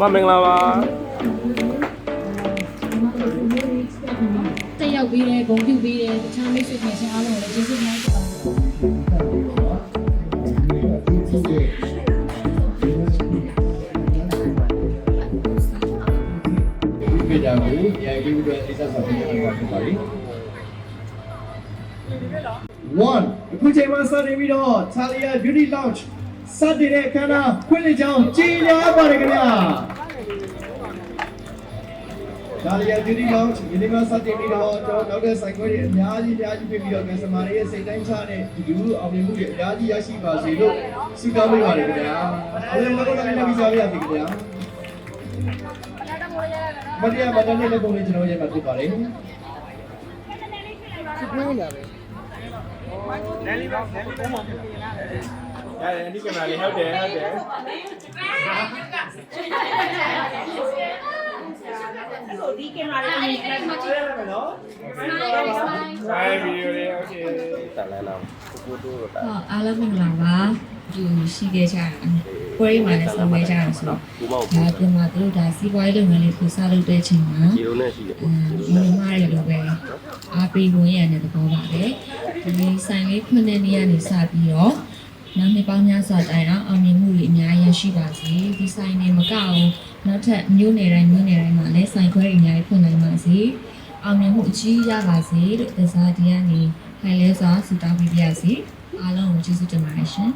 မမင်္ဂလာပါတက်ရောက်ပြီးတယ်ဂုဏ်ပြုပြီးတယ်တခြားမိတ်ဆွေခင်ရှင်အားလုံးကိုလည်းကျေးဇူးများတင်ပါတယ်ဒီကြကိုရိုက်ပြီးတော့အိစက်ဆောင်ပြရမှာဖြစ်ပါလိမ့်1အခုချိန်မှာစတင်ပြီးတော့ Thalia Beauty Lounge စတင်တဲ့အခမ်းအနားခွင့်လစ်ကြောင်းကြီးညာပါတယ်ခင်ဗျာ Thalia Beauty Lounge ဒီနေ့မှစတင်ပြီးတော့ကျွန်တော်နောက်တဲ့ဆိုင်ခွဲတွေအများကြီးအများကြီးပြပြီးတော့ customer တွေရဲ့စိတ်တိုင်းချတဲ့ဒီလူအောင်မြင်မှုတွေအများကြီးရရှိပါစေလို့ဆုတောင်းပေးပါတယ်ခင်ဗျာအားလုံးလည်းလည်းပြီးစားရစေခင်ဗျာမတရားမတန်းတဲ့ပုံလေးကျွန်တော်ရဲ့မှာဖြစ်ပါတယ် ရတယ်အဒီကင်မရာလေးဟုတ်တယ်ဟုတ်တယ် ဒီကင်မရာလေးကိုမြင်ကြည့်ရမယ်နော် ဆိုင်ဗီဒီယိုလေးโอเคတန်လန်းတော့ကိုကိုတို့တာ ဟုတ်အားလုံးမင်္ဂလာပါဒီရှိခဲ့ကြတာပွဲရီမှာလည်းဆောင်ခဲ့ကြတာဆိုတော့ ဘူးမောက် ဒါပြင်မှာသူတို့ဒါစီးပွားရေးလုပ်ငန်းလေးကိုစလုပ်တဲ့အချိန်မှာ ဂျီရိုနဲ့ရှိတယ် အမ်ညီမတွေလိုပဲအားပေးဝင်ရတဲ့သဘောပါပဲဒီနေ့ဆိုင်လေးဖွင့်တဲ့နေ့ကနေစပြီးတော့ နောက်နှစ်ပေါင်းများစွာတိုင်အောင်အောင်မြင်မှုတွေအများကြီးရှိပါစေဒီဆိုင်တွေမကအောင်နောက်ထပ်မြို့နယ်တိုင်းမြို့နယ်တိုင်းမှာလည်းဆိုင်ခွဲတွေအများကြီးဖွင့်နိုင်ပါစေအောင်မြင်မှုအကြီးရပါစေလို့တစားဒီကနေခိုင်လဲစွာဆုတောင်းပေးပါရစေအားလုံးကိုကျေးဇူးတင်ပါတယ်ရှင်